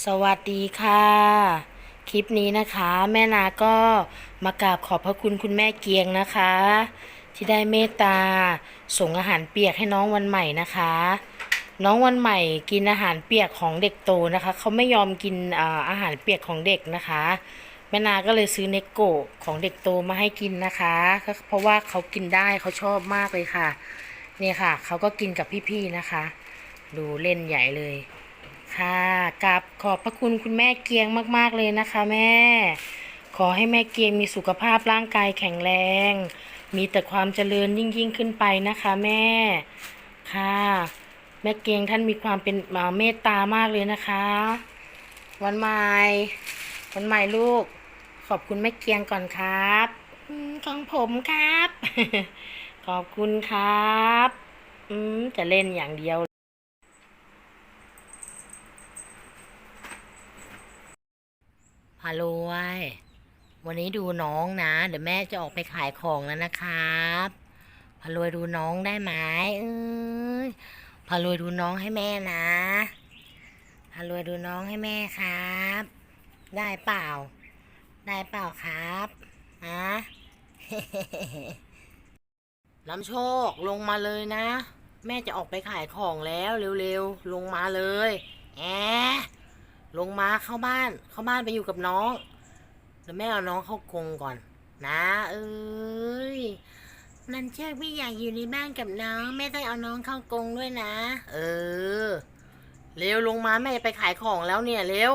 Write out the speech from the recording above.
สวัสดีค่ะ คลิปนี้นะคะ แม่นาก็มากราบขอบพระคุณคุณแม่เกียงนะคะ ที่ได้เมตตาส่งอาหารเปียกให้น้องวันใหม่นะคะ น้องวันใหม่กินอาหารเปียกของเด็กโตนะคะ เขาไม่ยอมกินอาหารเปียกของเด็กนะคะ แม่นาก็เลยซื้อเนโกะของเด็กโตมาให้กินนะคะ เพราะว่าเขากินได้เขาชอบมากเลยค่ะ เนี่ยค่ะเขาก็กินกับพี่ๆนะคะ ดูเล่นใหญ่เลย ค่ะกับขอบพระคุณคุณแม่เกียงมาก ๆ เลยนะคะแม่ ขอให้แม่เกียงมีสุขภาพร่างกายแข็งแรง มีแต่ความเจริญยิ่งยิ่งๆขึ้นไปนะคะแม่ ค่ะ แม่เกียงท่านมีความเป็นอ่าเมตตามากเลยนะคะ วันใหม่วันใหม่ลูก ขอบคุณแม่เกียงก่อนครับอืมของผมครับ ขอบคุณครับ อืมจะเล่นอย่างเดียว พารวย วันนี้ดูน้องนะ เดี๋ยวแม่จะออกไปขายของแล้วนะครับพารวยดูน้องได้ไหมเอ้ยพารวยดูน้องให้แม่นะพารวยดูน้องให้แม่ครับ ได้เปล่า ได้เปล่าครับฮะน้ำโชคลงมาเลยนะ แม่จะออกไปขายของแล้วเร็วๆ ลงมาเลย แอะ ลงมาเข้าบ้าน เข้าบ้านไปอยู่กับน้องเดี๋ยวแม่เอาน้องเข้ากรงก่อน นะเอ้ยนันเชือกไม่อยากอยู่ในบ้านกับน้องแม่ต้องเอาน้องเข้ากรงด้วยนะ เออ เร็วลงมาแม่ไปขายของแล้วเนี่ยเร็ว